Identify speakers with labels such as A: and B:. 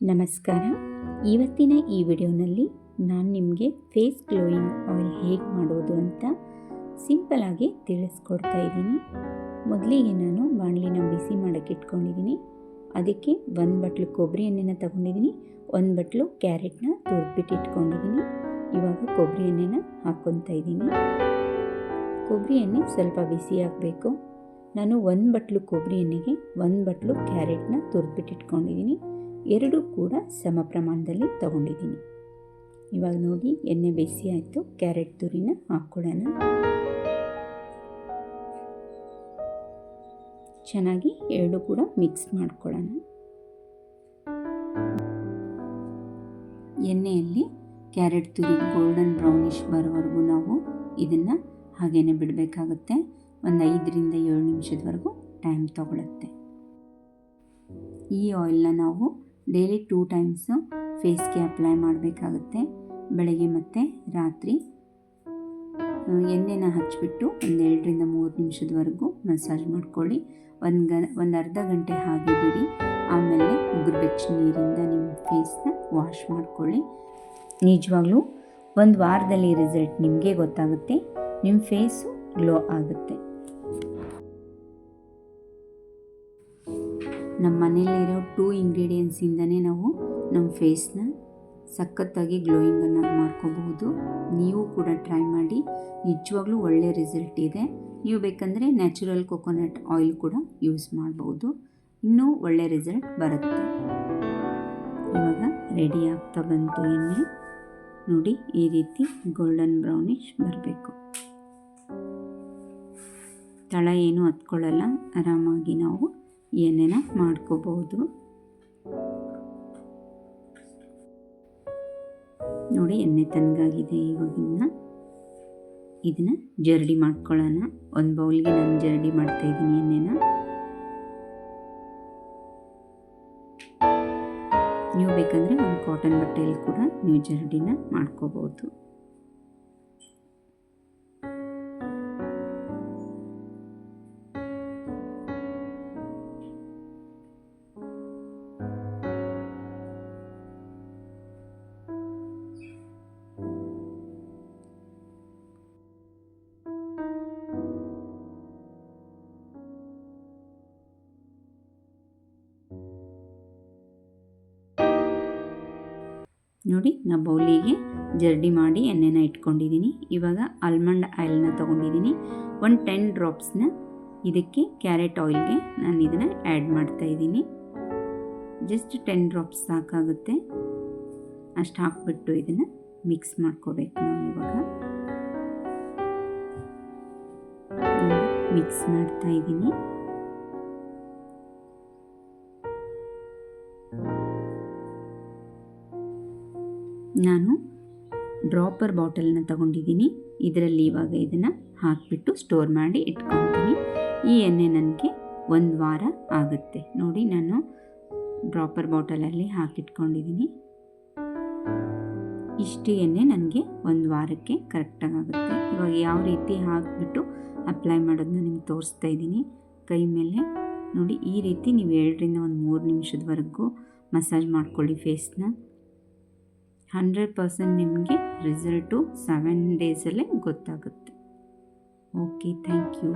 A: ನಮಸ್ಕಾರ. ಇವತ್ತಿನ ಈ ವಿಡಿಯೋನಲ್ಲಿ ನಾನು ನಿಮಗೆ ಫೇಸ್ ಗ್ಲೋಯಿಂಗ್ ಆಯಿಲ್ ಹೇಗೆ ಮಾಡೋದು ಅಂತ ಸಿಂಪಲಾಗಿ ತಿಳಿಸ್ಕೊಡ್ತಾ ಇದ್ದೀನಿ. ಮೊದಲಿಗೆ ನಾನು ಬಾಣಲಿನ ಬಿಸಿ ಮಾಡೋಕ್ಕೆ ಇಟ್ಕೊಂಡಿದ್ದೀನಿ. ಅದಕ್ಕೆ ಒಂದು ಬಟ್ಲು ಕೊಬ್ಬರಿ ಎಣ್ಣೆನ ತಗೊಂಡಿದ್ದೀನಿ. ಒಂದು ಬಟ್ಲು ಕ್ಯಾರೆಟ್ನ ತುರಿದ್ಬಿಟ್ಟು ಇಟ್ಕೊಂಡಿದ್ದೀನಿ. ಇವಾಗ ಕೊಬ್ಬರಿ ಎಣ್ಣೆನ ಹಾಕ್ಕೊತಾ ಇದ್ದೀನಿ. ಕೊಬ್ಬರಿ ಎಣ್ಣೆ ಸ್ವಲ್ಪ ಬಿಸಿ ಆಗಬೇಕು ನಾನು ಒಂದು ಬಟ್ಲು ಕೊಬ್ಬರಿ ಎಣ್ಣೆಗೆ ಒಂದು ಬಟ್ಲು ಕ್ಯಾರೆಟ್ನ ತುರಿದ್ಬಿಟ್ಟು ಇಟ್ಕೊಂಡಿದ್ದೀನಿ. ಎರಡೂ ಕೂಡ ಸಮ ಪ್ರಮಾಣದಲ್ಲಿ ತಗೊಂಡಿದ್ದೀನಿ. ಇವಾಗ ನೋಡಿ, ಎಣ್ಣೆ ಬೇಯಿಸಿ ಆಯಿತು. ಕ್ಯಾರೆಟ್ ತುರಿನ ಹಾಕ್ಕೊಳ್ಳೋಣ. ಚೆನ್ನಾಗಿ ಎರಡು ಕೂಡ ಮಿಕ್ಸ್ ಮಾಡ್ಕೊಳ್ಳೋಣ. ಎಣ್ಣೆಯಲ್ಲಿ ಕ್ಯಾರೆಟ್ ತುರಿ ಗೋಲ್ಡನ್ ಬ್ರೌನಿಶ್ ಬರೋವರೆಗೂ ನಾವು ಇದನ್ನು ಹಾಗೇ ಬಿಡಬೇಕಾಗುತ್ತೆ. ಒಂದು ಐದರಿಂದ ಏಳು ನಿಮಿಷದವರೆಗೂ ಟೈಮ್ ತಗೊಳುತ್ತೆ. ಈ ಆಯಿಲ್ನ ನಾವು ಡೈಲಿ ಟೂ ಟೈಮ್ಸು ಫೇಸ್ಗೆ ಅಪ್ಲೈ ಮಾಡಬೇಕಾಗುತ್ತೆ, ಬೆಳಗ್ಗೆ ಮತ್ತು ರಾತ್ರಿ. ಎಣ್ಣೆನ ಹಚ್ಚಿಬಿಟ್ಟು ಒಂದು ಎರಡರಿಂದ ಮೂರು ನಿಮಿಷದವರೆಗೂ ಮಸಾಜ್ ಮಾಡ್ಕೊಳ್ಳಿ. ಒಂದು ಗ, ಒಂದು ಅರ್ಧ ಗಂಟೆ ಹಾಗೆ ಬಿಡಿ. ಆಮೇಲೆ ಉಗುರು ಬೆಚ್ಚ ನೀರಿಂದ ನಿಮ್ಮ ಫೇಸ್ನ ವಾಶ್ ಮಾಡ್ಕೊಳ್ಳಿ. ನಿಜವಾಗ್ಲೂ ಒಂದು ವಾರದಲ್ಲಿ ರಿಸಲ್ಟ್ ನಿಮಗೆ ಗೊತ್ತಾಗುತ್ತೆ, ನಿಮ್ಮ ಫೇಸು ಗ್ಲೋ ಆಗುತ್ತೆ. ನಮ್ಮ ಮನೇಲಿರೋ ಟೂ ಇಂಗ್ರೀಡಿಯೆಂಟ್ಸಿಂದನೇ ನಾವು ನಮ್ಮ ಫೇಸ್ನ ಸಖತ್ತಾಗಿ ಗ್ಲೋಯಿಂಗನ್ನು ಮಾಡ್ಕೋಬಹುದು. ನೀವು ಕೂಡ ಟ್ರೈ ಮಾಡಿ. ನಿಜವಾಗ್ಲೂ ಒಳ್ಳೆಯ ರಿಸಲ್ಟ್ ಇದೆ. ನೀವು ಬೇಕಂದರೆ ನ್ಯಾಚುರಲ್ ಕೊಕೊನಟ್ ಆಯಿಲ್ ಕೂಡ ಯೂಸ್ ಮಾಡ್ಬೋದು ಇನ್ನೂ ಒಳ್ಳೆಯ ರಿಸಲ್ಟ್ ಬರುತ್ತೆ. ಇವಾಗ ರೆಡಿ ಆಗ್ತಾ ಬಂತು ಎಣ್ಣೆ ನೋಡಿ, ಈ ರೀತಿ ಗೋಲ್ಡನ್ ಬ್ರೌನಿಶ್ ಬರಬೇಕು. ತಳ ಏನು ಹತ್ಕೊಳ್ಳಲ್ಲ. ಆರಾಮಾಗಿ ನಾವು ಎಣ್ಣೆನ ಮಾಡ್ಕೋಬಹುದು? ನೋಡಿ, ಎಣ್ಣೆ ತನಗಾಗಿದೆ ಇವಾಗಿನ ಇದನ್ನ ಜರಡಿ ಮಾಡ್ಕೊಳ್ಳೋಣ. ಒಂದು ಬೌಲ್ಗೆ ನಾನು ಜರಡಿ ಮಾಡ್ತಾ ಇದ್ದೀನಿ ಎಣ್ಣೆನ. ನೀವು ಬೇಕಂದರೆ ಒಂದು ಕಾಟನ್ ಬಟ್ಟೆಯಲ್ಲಿ ಕೂಡ ನೀವು ಜರಡಿನ ಮಾಡ್ಕೋಬಹುದು. ನೋಡಿ ನಾ ಬೌಲಿಗೆ ಜರ್ಡಿ ಮಾಡಿ ಎಣ್ಣೆನ ಇಟ್ಕೊಂಡಿದ್ದೀನಿ. ಇವಾಗ ಆಲ್ಮಂಡ್ ಆಯಿಲ್ನ ತೊಗೊಂಡಿದ್ದೀನಿ. ಒಂದು ಟೆನ್ ಡ್ರಾಪ್ಸ್ನ ಇದಕ್ಕೆ ಕ್ಯಾರೆಟ್ ಆಯಿಲ್ಗೆ ನಾನು ಇದನ್ನು ಆ್ಯಡ್ ಮಾಡ್ತಾ ಇದ್ದೀನಿ. ಜಸ್ಟ್ ಟೆನ್ ಡ್ರಾಪ್ಸ್ ಸಾಕಾಗುತ್ತೆ. ಅಷ್ಟು ಹಾಕ್ಬಿಟ್ಟು ಇದನ್ನು ಮಿಕ್ಸ್ ಮಾಡ್ಕೋಬೇಕು ನಾವು ಇವಾಗ. ಮಿಕ್ಸ್ ಮಾಡ್ತಾ ಇದ್ದೀನಿ. ನಾನು ಡ್ರಾಪರ್ ಬಾಟಲನ್ನು ತಗೊಂಡಿದ್ದೀನಿ. ಇದರಲ್ಲಿ ಇವಾಗ ಇದನ್ನು ಹಾಕಿಬಿಟ್ಟು ಸ್ಟೋರ್ ಮಾಡಿ ಇಟ್ಕೊತೀನಿ. ಈ ಎಣ್ಣೆ ನನಗೆ ಒಂದು ವಾರ ಆಗುತ್ತೆ. ನೋಡಿ, ನಾನು ಡ್ರಾಪರ್ ಬಾಟಲಲ್ಲಿ ಹಾಕಿಟ್ಕೊಂಡಿದ್ದೀನಿ. ಇಷ್ಟು ಎಣ್ಣೆ ನನಗೆ ಒಂದು ವಾರಕ್ಕೆ ಕರೆಕ್ಟಾಗಿ ಆಗುತ್ತೆ. ಇವಾಗ ಯಾವ ರೀತಿ ಹಾಕಿಬಿಟ್ಟು ಅಪ್ಲೈ ಮಾಡೋದನ್ನ ನಿಮ್ಗೆ ತೋರಿಸ್ತಾ ಇದ್ದೀನಿ. ಕೈ ಮೇಲೆ, ನೋಡಿ, ಈ ರೀತಿ ನೀವು ಎರಡರಿಂದ ಒಂದು ಮೂರು ನಿಮಿಷದವರೆಗೂ ಮಸಾಜ್ ಮಾಡ್ಕೊಳ್ಳಿ ಫೇಸ್ನ ಹಂಡ್ರೆಡ್ ಪರ್ಸೆಂಟ್ ನಿಮಗೆ ರಿಸಲ್ಟು ಸೆವೆನ್ ಡೇಸಲ್ಲೇ ಗೊತ್ತಾಗುತ್ತೆ. Okay thank you